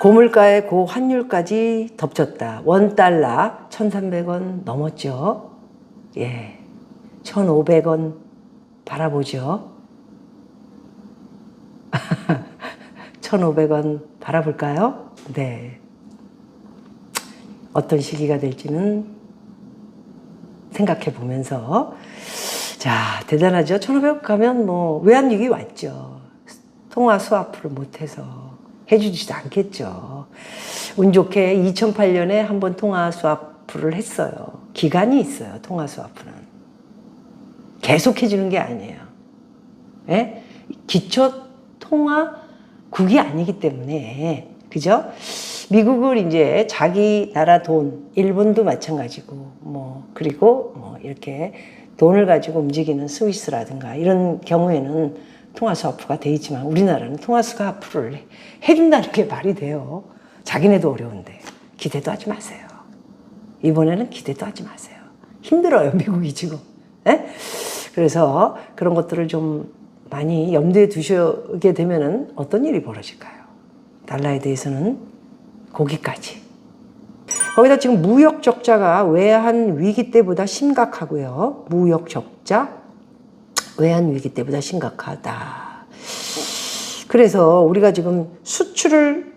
고물가의 고환율까지 덮쳤다. 원 달러 1,300원 넘었죠. 예. 1,500원 바라보죠. 1,500원 바라볼까요? 네. 어떤 시기가 될지는 생각해 보면서 자 대단하죠. 1,500원 가면 뭐 외환위기 왔죠. 통화 스와프를 못해서 해주지도 않겠죠. 운 좋게 2008년에 한 번 통화 스와프를 했어요. 기간이 있어요. 통화 스와프는 계속 해주는 게 아니에요. 예? 기초 통화국이 아니기 때문에 그죠? 미국을 이제 자기 나라 돈, 일본도 마찬가지고 뭐 그리고 뭐 이렇게 돈을 가지고 움직이는 스위스라든가 이런 경우에는 통화 스와프가 돼 있지만 우리나라는 통화 스와프를 해준다는 게 말이 돼요. 자기네도 어려운데 기대도 하지 마세요. 이번에는 기대도 하지 마세요. 힘들어요 미국이 지금. 예? 그래서 그런 것들을 좀 많이 염두에 두시게 되면은 어떤 일이 벌어질까요? 달러에 대해서는 거기까지. 거기다 지금 무역 적자가 외환 위기 때보다 심각하고요. 무역 적자, 외환 위기 때보다 심각하다. 그래서 우리가 지금 수출을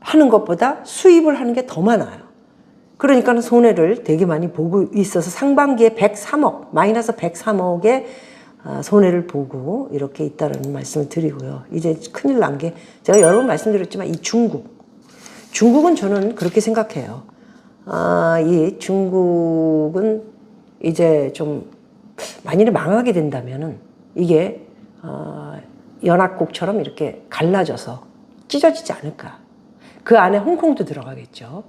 하는 것보다 수입을 하는 게 더 많아요. 그러니까 손해를 되게 많이 보고 있어서 상반기에 103억, 마이너스 103억의 아, 손해를 보고 이렇게 있다는 말씀을 드리고요. 이제 큰일 난 게 제가 여러 번 말씀드렸지만 이 중국. 중국은 저는 그렇게 생각해요. 아, 이 중국은 이제 좀 만일에 망하게 된다면은 이게 어, 연합국처럼 이렇게 갈라져서 찢어지지 않을까. 그 안에 홍콩도 들어가겠죠.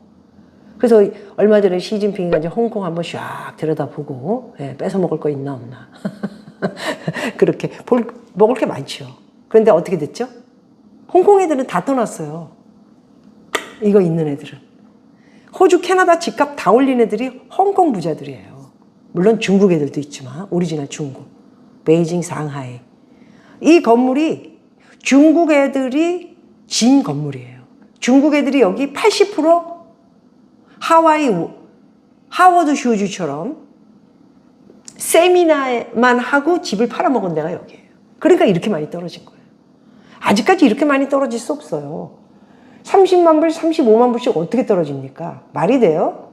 그래서 얼마 전에 시진핑이가 이제 홍콩 한번 샥 들여다보고 예, 뺏어 먹을 거 있나 없나 그렇게 볼, 먹을 게 많죠. 그런데 어떻게 됐죠? 홍콩 애들은 다 떠났어요. 이거 있는 애들은 호주, 캐나다 집값 다 올린 애들이 홍콩 부자들이에요. 물론 중국 애들도 있지만 오리지널 중국, 베이징, 상하이 이 건물이 중국 애들이 진 건물이에요. 중국 애들이 여기 80% 하와이 하워드 슈즈처럼 세미나만 하고 집을 팔아먹은 데가 여기예요. 그러니까 이렇게 많이 떨어진 거예요. 아직까지 이렇게 많이 떨어질 수 없어요. 30만 불, 35만 불씩 어떻게 떨어집니까? 말이 돼요?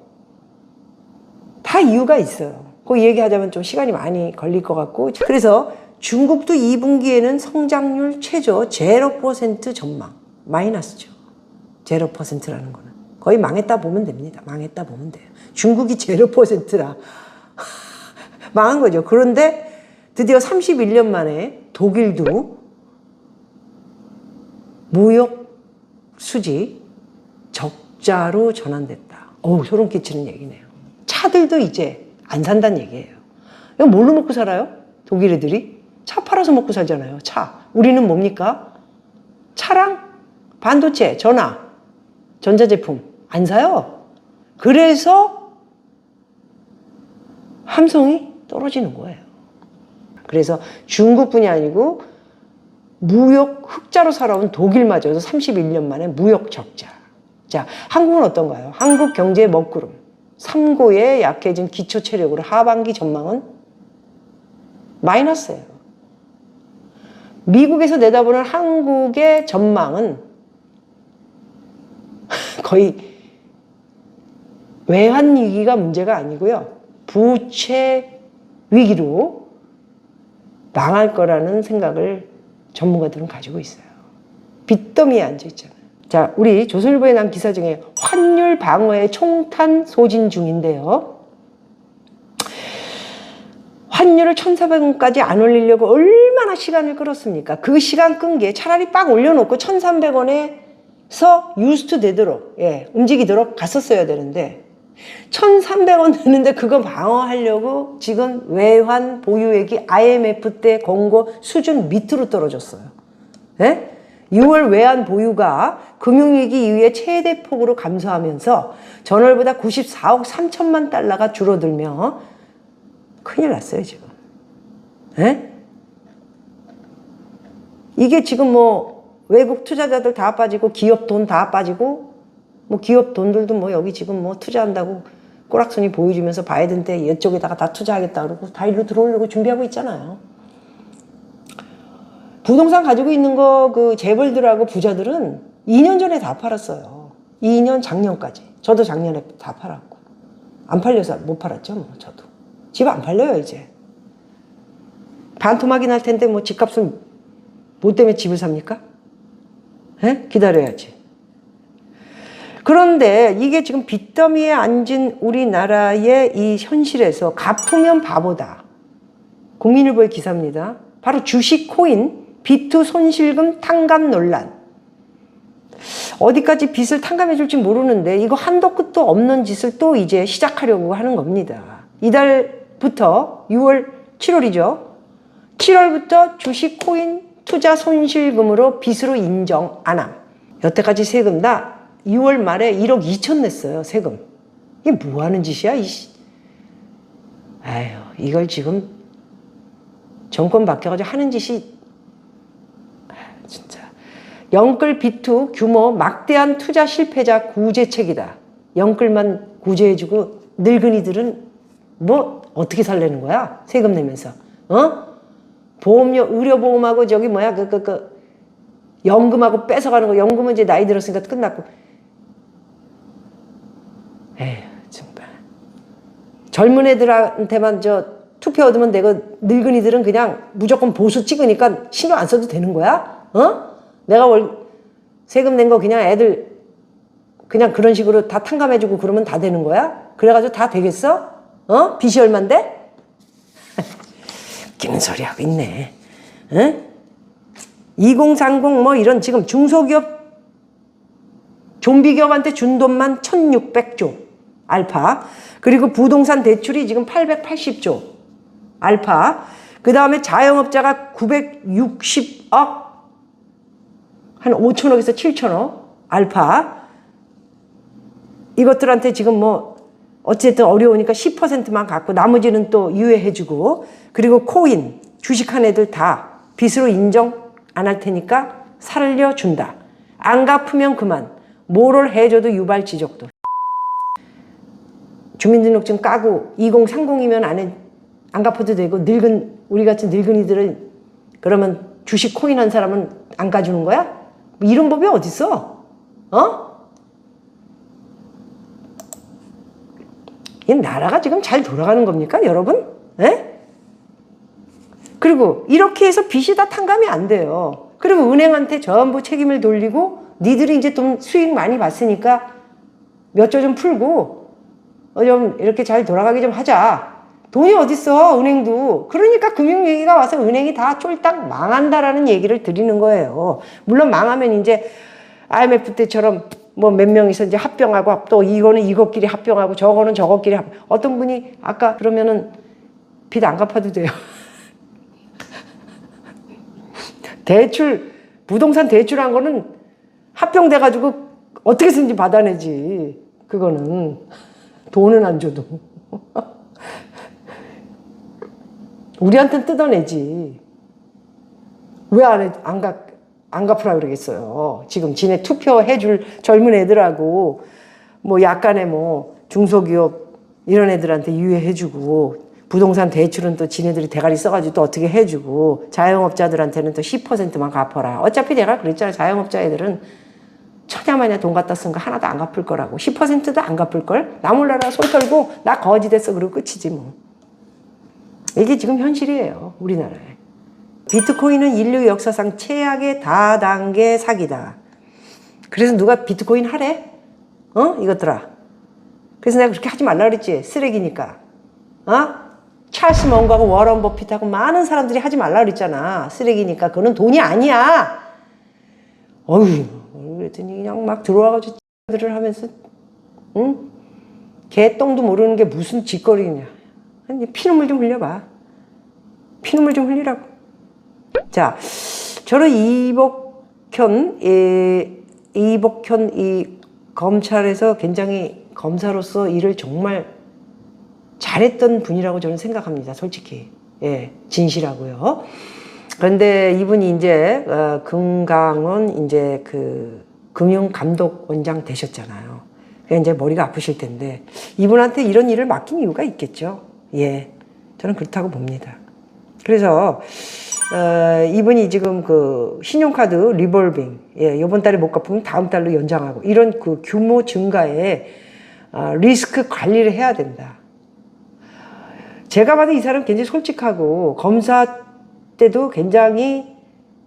다 이유가 있어요. 그 얘기하자면 좀 시간이 많이 걸릴 것 같고. 그래서 중국도 2분기에는 성장률 최저 0% 전망. 마이너스죠. 0%라는 거는. 거의 망했다 보면 됩니다. 망했다 보면 돼요. 중국이 0%라. 망한 거죠. 그런데 드디어 31년 만에 독일도 무역 수지 적자로 전환됐다. 어우, 소름 끼치는 얘기네요. 차들도 이제 안 산다는 얘기예요. 이거 뭘로 먹고 살아요? 독일 애들이? 차 팔아서 먹고 살잖아요. 차. 우리는 뭡니까? 차랑 반도체, 전화, 전자제품 안 사요. 그래서 함성이 떨어지는 거예요. 그래서 중국뿐이 아니고 무역 흑자로 살아온 독일마저도 31년 만에 무역 적자. 자, 한국은 어떤가요? 한국 경제의 먹구름. 삼고에 약해진 기초 체력으로 하반기 전망은 마이너스예요. 미국에서 내다보는 한국의 전망은 거의 외환 위기가 문제가 아니고요. 부채 위기로 망할 거라는 생각을 전문가들은 가지고 있어요. 빚더미에 앉아 있잖아요. 자, 우리 조선일보에 난 기사 중에 환율 방어에 총탄 소진 중인데요. 환율을 1,400원까지 안 올리려고 얼마나 시간을 끌었습니까? 그 시간 끈 게 차라리 빡 올려놓고 1,300원에서 유스트 되도록, 예, 움직이도록 갔었어야 되는데, 1,300원 되는데 그거 방어하려고 지금 외환 보유액이 IMF 때 공고 수준 밑으로 떨어졌어요. 예? 6월 외환 보유가 금융위기 이후에 최대 폭으로 감소하면서 전월보다 94억 3천만 달러가 줄어들며 큰일 났어요, 지금. 예? 이게 지금 뭐 외국 투자자들 다 빠지고 기업 돈 다 빠지고 뭐 기업 돈들도 뭐 여기 지금 뭐 투자한다고 꼬락선이 보여주면서 바이든 때 이쪽에다가 다 투자하겠다 그러고 다 일로 들어오려고 준비하고 있잖아요. 부동산 가지고 있는 거 그 재벌들하고 부자들은 2년 전에 다 팔았어요. 2년 작년까지. 저도 작년에 다 팔았고. 안 팔려서 못 팔았죠, 뭐 저도. 집 안 팔려요, 이제. 반토막이 날 텐데 뭐 집값은 뭐 때문에 집을 삽니까? 에? 기다려야지. 그런데 이게 지금 빚더미에 앉은 우리나라의 이 현실에서 갚으면 바보다. 국민일보의 기사입니다. 바로 주식 코인 비투 손실금 탕감 논란. 어디까지 빚을 탕감해 줄지 모르는데 이거 한도 끝도 없는 짓을 또 이제 시작하려고 하는 겁니다. 이달부터 6월, 7월이죠. 7월부터 주식 코인 투자 손실금으로 빚으로 인정 안 함. 여태까지 세금 나 6월 말에 1억 2천 냈어요, 세금. 이게 뭐 하는 짓이야, 이씨. 아유, 이걸 지금 정권 바뀌어가지고 하는 짓이 영끌 비투 규모 막대한 투자 실패자 구제책이다. 영끌만 구제해주고 늙은이들은 뭐 어떻게 살려는 거야? 세금 내면서 어? 보험료 의료보험하고 저기 뭐야 그 그 그 연금하고 뺏어가는 거 연금은 이제 나이 들었으니까 끝났고 에휴 정말 젊은 애들한테만 저 투표 얻으면 되고 늙은이들은 그냥 무조건 보수 찍으니까 신경 안 써도 되는 거야? 어? 내가 월 세금 낸 거 그냥 애들 그냥 그런 식으로 다 탕감해주고 그러면 다 되는 거야? 그래가지고 다 되겠어? 어? 빚이 얼만데? 웃기는 소리 하고 있네. 응? 2030 뭐 이런 지금 중소기업 좀비 기업한테 준 돈만 1600조 알파 그리고 부동산 대출이 지금 880조 알파 그 다음에 자영업자가 960억 한 5천억에서 7천억 알파 이것들한테 지금 뭐 어쨌든 어려우니까 10%만 갖고 나머지는 또 유예해주고 그리고 코인 주식한 애들 다 빚으로 인정 안 할 테니까 살려준다. 안 갚으면 그만. 뭐를 해줘도 유발 지적도. 주민등록증 까고 2030이면 안, 해, 안 갚아도 되고 늙은 우리 같은 늙은이들은 그러면 주식 코인 한 사람은 안 까주는 거야? 뭐 이런 법이 어딨어? 어? 이 나라가 지금 잘 돌아가는 겁니까, 여러분? 예? 그리고 이렇게 해서 빚이 다 탕감이 안 돼요. 그리고 은행한테 전부 책임을 돌리고 니들이 이제 돈 수익 많이 봤으니까 몇 조 좀 풀고 어, 좀 이렇게 잘 돌아가게 좀 하자. 돈이 어딨어, 은행도. 그러니까 금융위기가 와서 은행이 다 쫄딱 망한다라는 얘기를 드리는 거예요. 물론 망하면 이제 IMF 때처럼 뭐 몇 명이서 이제 합병하고 또 이거는 이것끼리 합병하고 저거는 저것끼리 합 어떤 분이 아까 그러면은 빚 안 갚아도 돼요. 대출 부동산 대출한 거는 합병돼 가지고 어떻게 쓰는지 받아내지. 그거는 돈은 안 줘도 우리한테는 뜯어내지. 왜안 해? 안 갚, 안 갚으라 그러겠어요. 지금 지네 투표해줄 젊은 애들하고 뭐 약간의 뭐 중소기업 이런 애들한테 유예해주고 부동산 대출은 또 지네들이 대가리 써가지고 또 어떻게 해주고 자영업자들한테는 또 10%만 갚아라. 어차피 내가 그랬잖아. 자영업자 애들은 천야만야 돈 갖다 쓴 거 하나도 안 갚을 거라고. 10%도 안 갚을 걸. 나 몰라라 손 털고 나 거지 됐어. 그러고 끝이지 뭐. 이게 지금 현실이에요. 우리나라에. 비트코인은 인류 역사상 최악의 다단계 사기다. 그래서 누가 비트코인 하래? 어? 이것들아. 그래서 내가 그렇게 하지 말라 그랬지. 쓰레기니까. 어? 찰스 먼거하고 워런 버핏하고 많은 사람들이 하지 말라 그랬잖아. 쓰레기니까. 그거는 돈이 아니야. 어휴. 그랬더니 그냥 막 들어와가지고 들을 하면서 응? 개똥도 모르는 게 무슨 짓거리냐. 피눈물 좀 흘려봐. 피눈물 좀 흘리라고. 자, 저는 이복현, 예, 이복현 이 검찰에서 굉장히 검사로서 일을 정말 잘했던 분이라고 저는 생각합니다. 솔직히. 예, 진실하고요. 그런데 이분이 이제 어, 금강원 이제 그 금융감독원장 되셨잖아요. 그러니까 이제 머리가 아프실 텐데 이분한테 이런 일을 맡긴 이유가 있겠죠. 예, 저는 그렇다고 봅니다. 그래서 어, 이분이 지금 그 신용카드 리볼빙 예, 이번 달에 못 갚으면 다음 달로 연장하고 이런 그 규모 증가에 어, 리스크 관리를 해야 된다. 제가 봐도 이 사람 굉장히 솔직하고 검사 때도 굉장히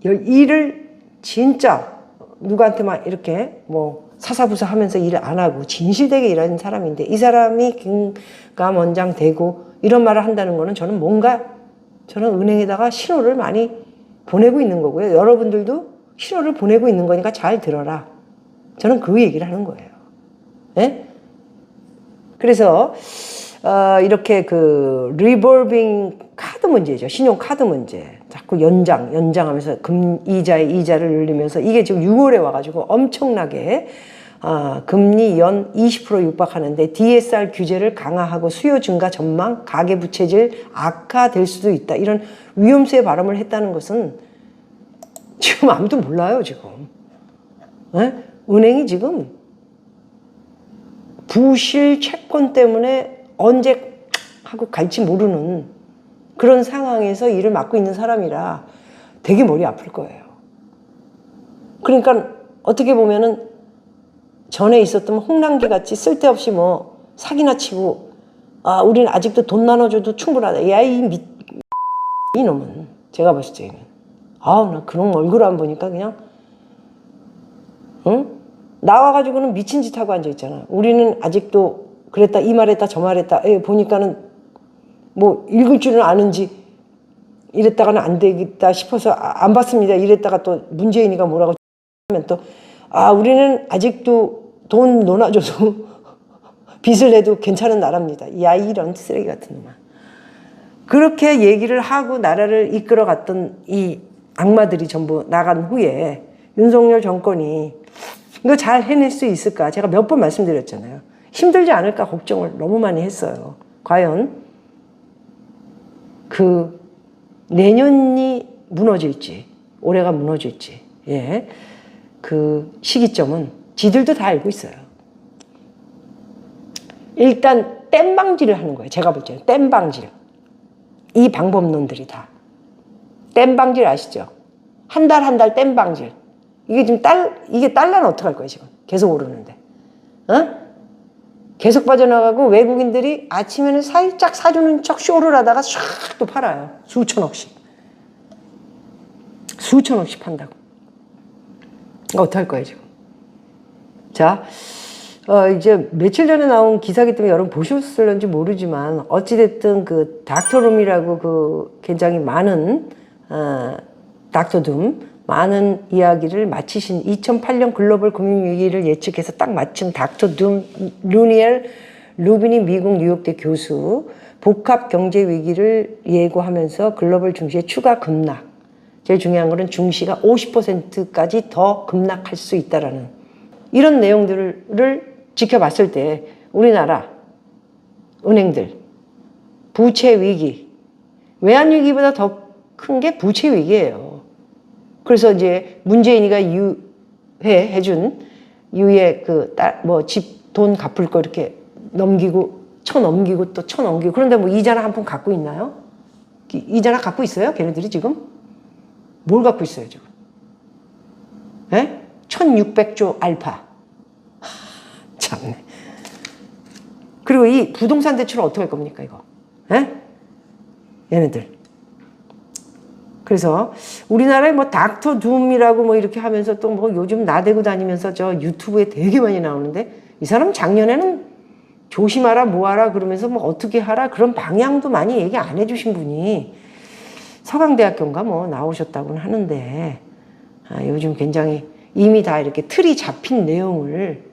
열- 일을 진짜 누구한테 막 이렇게 뭐 사사부사 하면서 일을 안 하고 진실되게 일하는 사람인데 이 사람이 김감 원장 되고 이런 말을 한다는 거는 저는 뭔가 저는 은행에다가 신호를 많이 보내고 있는 거고요. 여러분들도 신호를 보내고 있는 거니까 잘 들어라. 저는 그 얘기를 하는 거예요. 예? 그래서 어, 이렇게 그 리볼빙 카드 문제죠. 신용 카드 문제. 자꾸 연장, 연장하면서 금 이자에 이자를 늘리면서 이게 지금 6월에 와가지고 엄청나게 아, 금리 연 20% 육박하는데 DSR 규제를 강화하고 수요 증가 전망, 가계 부채질 악화될 수도 있다. 이런 위험세 발언을 했다는 것은 지금 아무도 몰라요, 지금. 예? 은행이 지금 부실 채권 때문에 언제 하고 갈지 모르는 그런 상황에서 일을 맡고 있는 사람이라 되게 머리 아플 거예요. 그러니까 어떻게 보면은 전에 있었던 홍랑기 같이 쓸데없이 뭐 사기나 치고 아 우리는 아직도 돈 나눠줘도 충분하다. 야이 미 이놈은 제가 봤을 때는 아우 나 그런 얼굴 안 보니까 그냥 응? 나와가지고는 미친 짓 하고 앉아 있잖아. 우리는 아직도 그랬다 이 말했다 저 말했다. 에 보니까는 뭐 읽을 줄은 아는지 이랬다가는 안 되겠다 싶어서 아, 안 봤습니다. 이랬다가 또 문재인이가 뭐라고 하면 또 아 우리는 아직도 돈 논아줘서 빚을 내도 괜찮은 나라입니다. 야 이런 쓰레기 같은 놈아. 그렇게 얘기를 하고 나라를 이끌어 갔던 이 악마들이 전부 나간 후에 윤석열 정권이 이거 잘 해낼 수 있을까? 제가 몇 번 말씀드렸잖아요. 힘들지 않을까 걱정을 너무 많이 했어요. 과연 그 내년이 무너질지, 올해가 무너질지, 예. 그 시기점은 지들도 다 알고 있어요. 일단 땜방질을 하는 거예요. 제가 볼 때는 땜방질. 이 방법론들이 다. 땜방질 아시죠? 한 달 한 달 땜방질. 이게 지금 달, 이게 달러는 어떡할 거예요, 지금? 계속 오르는데. 어? 계속 빠져나가고 외국인들이 아침에는 살짝 사주는 척 쇼를 하다가 샥 또 팔아요. 수천억씩. 수천억씩 판다고. 이거 어떡할 거예요, 지금? 자, 어, 이제 며칠 전에 나온 기사기 때문에 여러분 보셨을런지 모르지만 어찌됐든 그 닥터룸이라고 그 굉장히 많은 어, 닥터둠 많은 이야기를 마치신 2008년 글로벌 금융위기를 예측해서 딱 맞춘 닥터 둠 루니엘 루비니 미국 뉴욕대 교수 복합 경제 위기를 예고하면서 글로벌 증시의 추가 급락 제일 중요한 거는 중시가 50%까지 더 급락할 수 있다라는 이런 내용들을 지켜봤을 때 우리나라 은행들 부채 위기 외환 위기보다 더 큰 게 부채 위기예요. 그래서 이제 문재인이가 유해 해 준 유예 그뭐 집 돈 갚을 거 이렇게 넘기고 쳐 넘기고 또 쳐 넘기고 그런데 뭐 이자나 한 푼 갖고 있나요? 이- 이자나 갖고 있어요? 걔네들이 지금 뭘 갖고 있어요 지금? 예? 1600조 알파. 하, 참네. 그리고 이 부동산 대출은 어떻게 할 겁니까, 이거? 예? 얘네들. 그래서 우리나라에 뭐 닥터 둠이라고 뭐 이렇게 하면서 또 뭐 요즘 나대고 다니면서 저 유튜브에 되게 많이 나오는데 이 사람 작년에는 조심하라 뭐하라 그러면서 뭐 어떻게 하라 그런 방향도 많이 얘기 안 해주신 분이 서강대학교인가 뭐 나오셨다고는 하는데 아, 요즘 굉장히 이미 다 이렇게 틀이 잡힌 내용을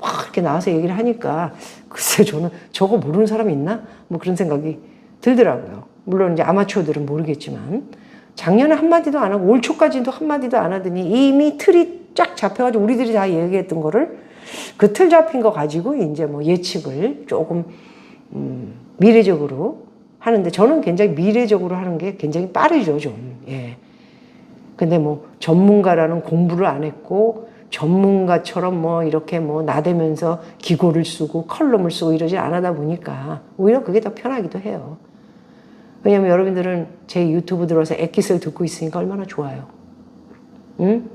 막 이렇게 나와서 얘기를 하니까 글쎄 저는 저거 모르는 사람이 있나? 뭐 그런 생각이 들더라고요. 물론 이제 아마추어들은 모르겠지만 작년에 한마디도 안 하고 올 초까지도 한마디도 안 하더니 이미 틀이 쫙 잡혀가지고 우리들이 다 얘기했던 거를 그 틀 잡힌 거 가지고 이제 뭐 예측을 조금 음, 미래적으로 하는데 저는 굉장히 미래적으로 하는 게 굉장히 빠르죠, 좀. 예. 근데 뭐 전문가라는 공부를 안 했고 전문가처럼 뭐 이렇게 뭐 나대면서 기고를 쓰고 컬럼을 쓰고 이러지 안 하다 보니까 오히려 그게 더 편하기도 해요. 왜냐면 여러분들은 제 유튜브 들어서 엑기스를 듣고 있으니까 얼마나 좋아요. 응?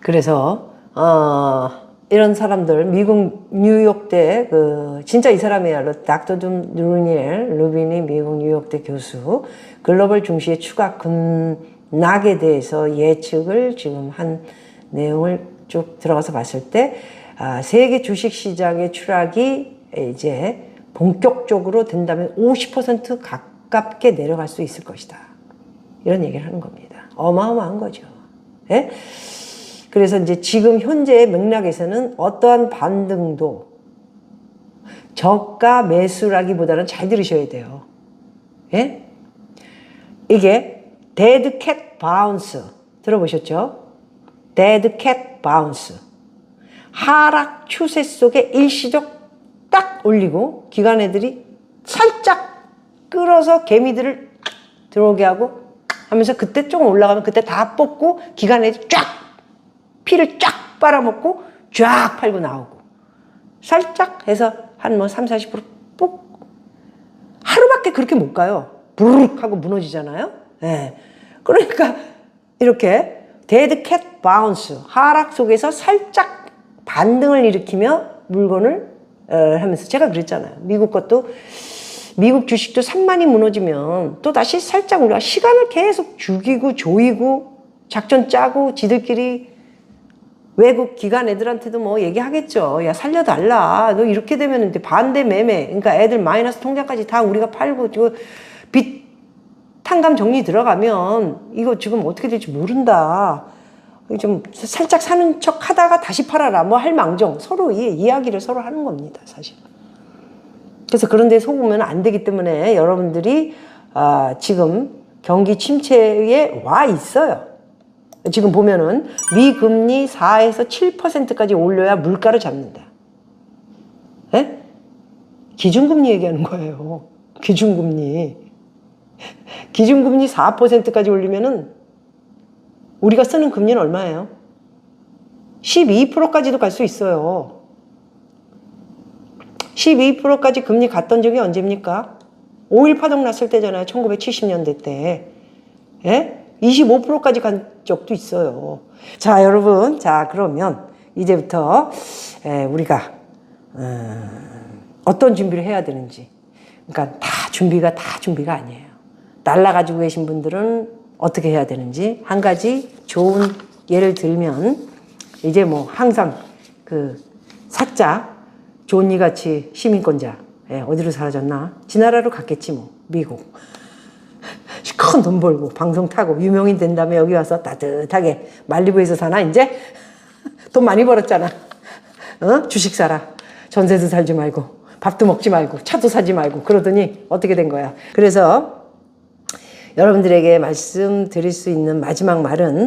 그래서 어, 이런 사람들 미국 뉴욕대 그 진짜 이 사람이야말로 닥터 좀 루니엘 루빈이 미국 뉴욕대 교수 글로벌 중시의 추가 급락에 대해서 예측을 지금 한 내용을 쭉 들어가서 봤을 때 아, 세계 주식 시장의 추락이 이제 본격적으로 된다면 50% 가깝게 내려갈 수 있을 것이다. 이런 얘기를 하는 겁니다. 어마어마한 거죠. 예? 그래서 이제 지금 현재의 맥락에서는 어떠한 반등도 저가 매수라기보다는 잘 들으셔야 돼요. 예? 이게 데드 캣 바운스 들어보셨죠? 데드 캣 바운스 하락 추세 속에 일시적 딱 올리고 기관 애들이 살짝 끌어서 개미들을 들어오게 하고 하면서 그때 조금 올라가면 그때 다 뽑고 기관 애들이 쫙 피를 쫙 빨아먹고 쫙 팔고 나오고 살짝 해서 한 뭐 3, 40%뽑 하루밖에 그렇게 못 가요. 부르륵 하고 무너지잖아요. 예. 그러니까 이렇게 데드 캣 바운스 하락 속에서 살짝 반등을 일으키며 물건을 어, 하면서 제가 그랬잖아요. 미국 것도 미국 주식도 3만이 무너지면 또 다시 살짝 올라 시간을 계속 죽이고 조이고 작전 짜고 지들끼리 외국 기관 애들한테도 뭐 얘기하겠죠. 야, 살려달라. 너 이렇게 되면 이제 반대 매매. 그러니까 애들 마이너스 통장까지 다 우리가 팔고, 이거 빚 탕감 정리 들어가면 이거 지금 어떻게 될지 모른다. 좀 살짝 사는 척 하다가 다시 팔아라. 뭐 할 망정. 서로 이 이야기를 서로 하는 겁니다, 사실. 그래서 그런 데 속으면 안 되기 때문에 여러분들이 아, 지금 경기 침체에 와 있어요. 지금 보면은 미금리 4에서 7%까지 올려야 물가를 잡는다. 예? 기준금리 얘기하는 거예요. 기준금리. 기준금리 4%까지 올리면은 우리가 쓰는 금리는 얼마예요? 12%까지도 갈 수 있어요. 12%까지 금리 갔던 적이 언제입니까? 5.1 파동 났을 때잖아요. 1970년대 때. 예? 25%까지 간 적도 있어요. 자, 여러분. 자, 그러면 이제부터 에, 우리가 어, 어떤 준비를 해야 되는지. 그러니까 다 준비가 다 준비가 아니에요. 날라 가지고 계신 분들은 어떻게 해야 되는지 한 가지 좋은 예를 들면 이제 뭐 항상 그 사자 존니 같이 시민권자 예, 어디로 사라졌나? 지 나라로 갔겠지 뭐 미국. 큰돈 벌고 방송 타고 유명인 된 다음에 여기 와서 따뜻하게 말리부에서 사나 이제 돈 많이 벌었잖아. 어? 주식 사라. 전세도 살지 말고 밥도 먹지 말고 차도 사지 말고 그러더니 어떻게 된 거야. 그래서 여러분들에게 말씀드릴 수 있는 마지막 말은